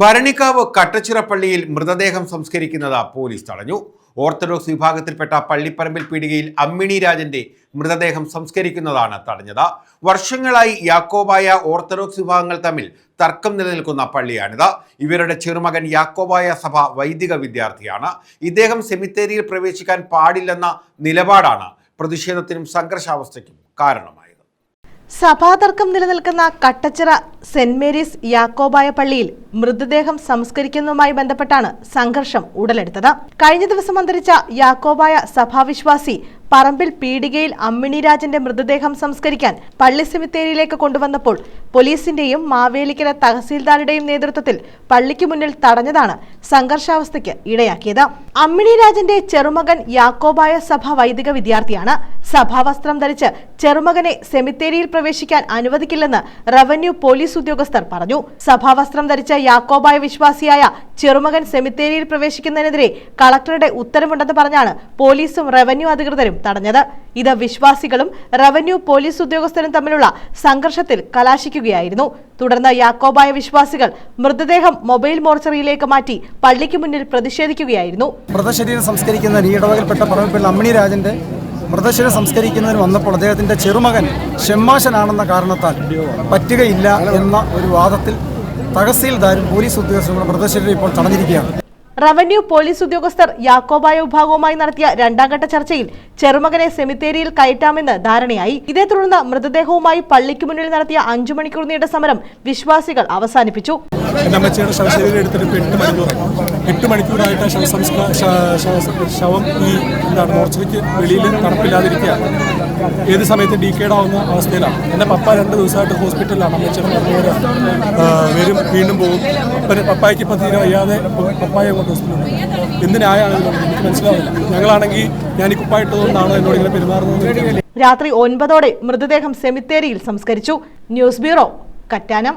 ഭരണിക്കാവ് കട്ടച്ചിറപ്പള്ളിയിൽ മൃതദേഹം സംസ്കരിക്കുന്നത് പോലീസ് തടഞ്ഞു. ഓർത്തഡോക്സ് വിഭാഗത്തിൽപ്പെട്ട പള്ളിപ്പറമ്പിൽ പീടികയിൽ അമ്മിണി രാജന്റെ മൃതദേഹം സംസ്കരിക്കുന്നതാണ് തടഞ്ഞത്. വർഷങ്ങളായി യാക്കോബായ ഓർത്തഡോക്സ് വിഭാഗങ്ങൾ തമ്മിൽ തർക്കം നിലനിൽക്കുന്ന പള്ളിയാണിത്. ഇവരുടെ ചെറുമകൻ യാക്കോബായ സഭ വൈദിക വിദ്യാർത്ഥിയാണ്. ഇദ്ദേഹം സെമിത്തേരിയിൽ പ്രവേശിക്കാൻ പാടില്ലെന്ന നിലപാടാണ് പ്രതിഷേധത്തിനും സംഘർഷാവസ്ഥയ്ക്കും കാരണമായത്. സഭാതർക്കം നിലനിൽക്കുന്ന കട്ടച്ചിറ സെന്റ് മേരീസ് യാക്കോബായ പള്ളിയിൽ മൃതദേഹം സംസ്കരിക്കുന്നതുമായി ബന്ധപ്പെട്ടാണ് സംഘർഷം ഉടലെടുത്തത്. കഴിഞ്ഞ ദിവസം അന്തരിച്ച യാക്കോബായ സഭാവിശ്വാസി പറമ്പിൽ പീടികയിൽ അമ്മിണി രാജന്റെ മൃതദേഹം സംസ്കരിക്കാൻ പള്ളി സെമിത്തേരിയിലേക്ക് കൊണ്ടുവന്നപ്പോൾ പോലീസിന്റെയും മാവേലിക്കര തഹസീൽദാരുടെയും നേതൃത്വത്തിൽ പള്ളിക്ക് മുന്നിൽ തടഞ്ഞതാണ് സംഘർഷാവസ്ഥയ്ക്ക് ഇടയാക്കിയത്. അമ്മിണി രാജന്റെ ചെറുമകൻ യാക്കോബായ സഭ വൈദിക വിദ്യാർത്ഥിയാണ്. സഭാവസ്ത്രം ധരിച്ച് ചെറുമകനെ സെമിത്തേരിയിൽ പ്രവേശിക്കാൻ അനുവദിക്കില്ലെന്ന് റവന്യൂ പോലീസ് ഉദ്യോഗസ്ഥർ പറഞ്ഞു. സഭാവസ്ത്രം ധരിച്ച യാക്കോബായ വിശ്വാസിയായ ചെറുമകൻ സെമിത്തേരിയിൽ പ്രവേശിക്കുന്നതിനെതിരെ കളക്ടറുടെ ഉത്തരവുണ്ടെന്ന് പറഞ്ഞാണ് പോലീസും റവന്യൂ അധികൃതരും തടഞ്ഞത്. ഇത് വിശ്വാസികളും റവന്യൂ പോലീസ് ഉദ്യോഗസ്ഥരും തമ്മിലുള്ള സംഘർഷത്തിൽ കലാശിക്കുകയായിരുന്നു. തുടർന്ന് യാക്കോബായ വിശ്വാസികൾ മൃതദേഹം മൊബൈൽ മോർച്ചറിയിലേക്ക് മാറ്റി പള്ളിക്ക് മുന്നിൽ പ്രതിഷേധിക്കുകയായിരുന്നു. മൃതശരീരം സംസ്കരിക്കുന്ന പറമ്പിൽ അമ്മിണി രാജന്റെ മൃതശരീരം സംസ്കരിക്കുന്നതിന് വന്നപ്പോൾ അദ്ദേഹത്തിന്റെ ചെറുമകൻ ഷെമ്മാശനാണെന്ന കാരണത്താൽ പറ്റുകയില്ല എന്ന ഒരു വാദത്തിൽ തഹസീൽദാരും പോലീസ് ഉദ്യോഗസ്ഥരും മൃതശരീരം ഇപ്പോൾ തടഞ്ഞിരിക്കുകയാണ്. റവന്യൂ പോലീസ് ഉദ്യോഗസ്ഥർ യാക്കോബായ വിഭാഗവുമായി നടത്തിയ രണ്ടാംഘട്ട ചർച്ചയിൽ ചെറുമകനെ സെമിത്തേരിയിൽ കയറ്റാമെന്ന് ധാരണയായി. ഇതേ തുടർന്ന് മൃതദേഹവുമായി പള്ളിക്ക് മുന്നിൽ നടത്തിയ അഞ്ചു മണിക്കൂർ നീണ്ട സമരം വിശ്വാസികൾ അവസാനിപ്പിച്ചു. എന്റെ അമ്മച്ചിയുടെ ശവശരീരം എടുത്തിട്ട് എട്ട് മണിക്കൂർ എട്ട് മണിക്കൂറായിട്ട് ശവ സംസ്കാ ശ- ശവ- ഈ എന്താണ് മോർച്ചറിക്ക് വെളിയിൽ തണുപ്പില്ലാതിരിക്കുകയാണ് ഏത് സമയത്ത് ഡീക്കേഡാവുന്ന അവസ്ഥയിലാണ്. എന്റെ പപ്പ രണ്ട് ദിവസമായിട്ട് ഹോസ്പിറ്റലിലാണ്. അമ്മച്ചിയുടെ പറഞ്ഞവര് വരും വീണ്ടും പോകും. അപ്പം പപ്പായ്ക്ക് ഇപ്പം തീരെ വയ്യാതെ പപ്പായ കൊണ്ട് ഹോസ്പിറ്റലിൽ എന്തിനായാണെങ്കിലും എനിക്ക് മനസ്സിലാവില്ല. ഞങ്ങളാണെങ്കിൽ ഞാൻ ഈ കുപ്പായിട്ടതുകൊണ്ടാണോ എന്നോട് ഇങ്ങനെ പെരുമാറുന്നത് രാത്രി ഒൻപതോടെ മൃതദേഹം സെമിത്തേരിയിൽ സംസ്കരിച്ചു. News bureau Kattanam.